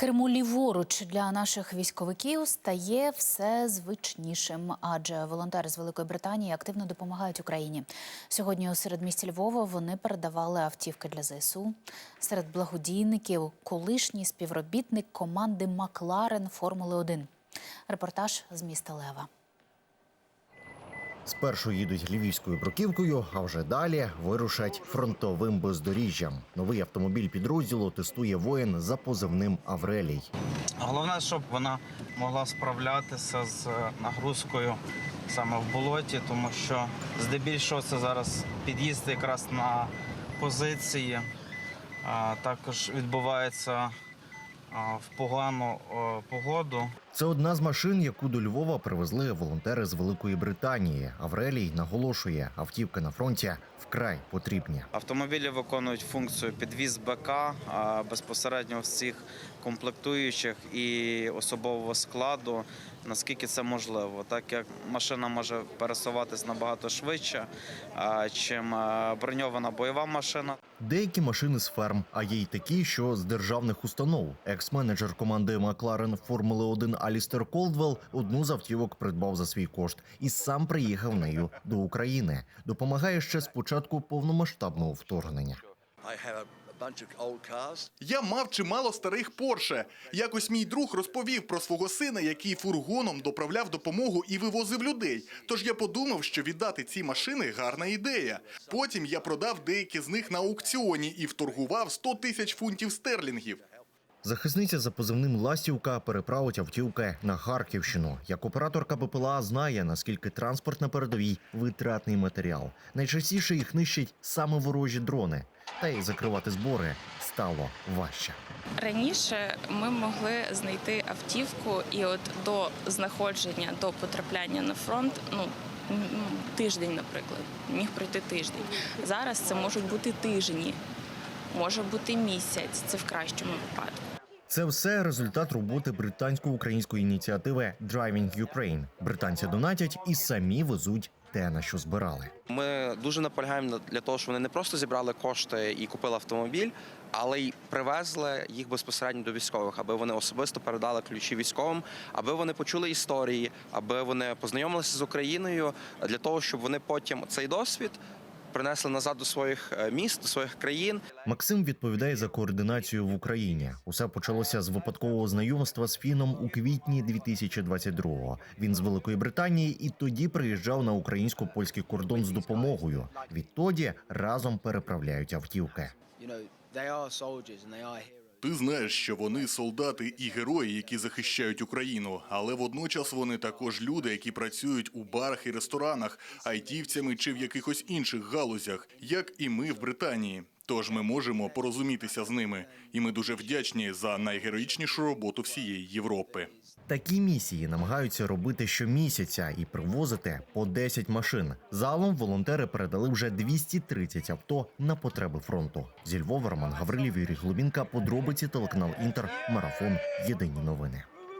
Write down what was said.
Керму ліворуч для наших військовиків стає все звичнішим, адже волонтери з Великої Британії активно допомагають Україні. Сьогодні у середмісті Львова вони передавали автівки для ЗСУ. Серед благодійників колишній співробітник команди Макларен Формули 1 Репортаж з міста Лева. Спершу їдуть львівською бруківкою, а вже далі вирушать фронтовим бездоріжжям. Новий автомобіль підрозділу тестує воїн за позивним Аврелій. Головне, щоб вона могла справлятися з е, нагрузкою саме в болоті, тому що здебільшого це зараз під'їзд якраз на позиції. Також відбувається в погану погоду. Це одна з машин, яку до Львова привезли волонтери з Великої Британії. Аврелій наголошує, автівки на фронті вкрай потрібні. Автомобілі виконують функцію підвіз БК а, безпосередньо всіх комплектуючих і особового складу, наскільки це можливо, так як машина може пересуватись набагато швидше, чим броньована бойова машина. Деякі машини з ферм, а є й такі, що з державних установ. Екс-менеджер команди Макларен Формули 1 Алістер Колдвелл одну з автівок придбав за свій кошт і сам приїхав нею до України. Допомагає ще з початку повномасштабного вторгнення. Я мав чимало старих Порше. Якось мій друг розповів про свого сина, який фургоном доправляв допомогу і вивозив людей. Тож я подумав, що віддати ці машини гарна ідея. Потім я продав деякі з них на аукціоні і вторгував 100 тисяч фунтів стерлінгів. Захисниця за позивним Ластівка переправить автівки на Харківщину. Як операторка БПЛА знає, наскільки транспорт на передовій витратний матеріал. Найчастіше їх нищать саме ворожі дрони. Та й закривати збори стало важче. Раніше ми могли знайти автівку, і от до знаходження, до потрапляння на фронт, ну тиждень, наприклад, міг пройти тиждень. Зараз це можуть бути тижні, може бути місяць. Це в кращому випадку. Це все результат роботи британсько-української ініціативи Driving Ukraine. Британці донатять і самі везуть те, на що збирали. Ми дуже наполягаємо на- для того, щоб вони не просто зібрали кошти і купили автомобіль, але й привезли їх безпосередньо до військових, аби вони особисто передали ключі військовим, аби вони почули історії, аби вони познайомилися з Україною для того, щоб вони потім цей досвід принесли назад до своїх е, міст, до своїх країн. Максим відповідає за координацію в Україні. Усе почалося з випадкового знайомства з фіном у квітні 2022-го. Він з Великої Британії і тоді приїжджав на українсько-польський кордон з допомогою. Відтоді разом переправляють автівки. Ти знаєш, що вони солдати і герої, які захищають Україну, але водночас вони також люди, які працюють у барах і ресторанах, айтівцями чи в якихось інших галузях, як і ми в Британії. Тож ми можемо порозумітися з ними, і ми дуже вдячні за найгероїчнішу роботу всієї Європи. Такі місії намагаються робити щомісяця і привозити по 10 машин. Залом волонтери передали вже 230 авто на потреби фронту. Зі Львова Роман Гаврилів, Юрій Глубінка, подробиці телеканал Інтер, марафон. Єдині новини.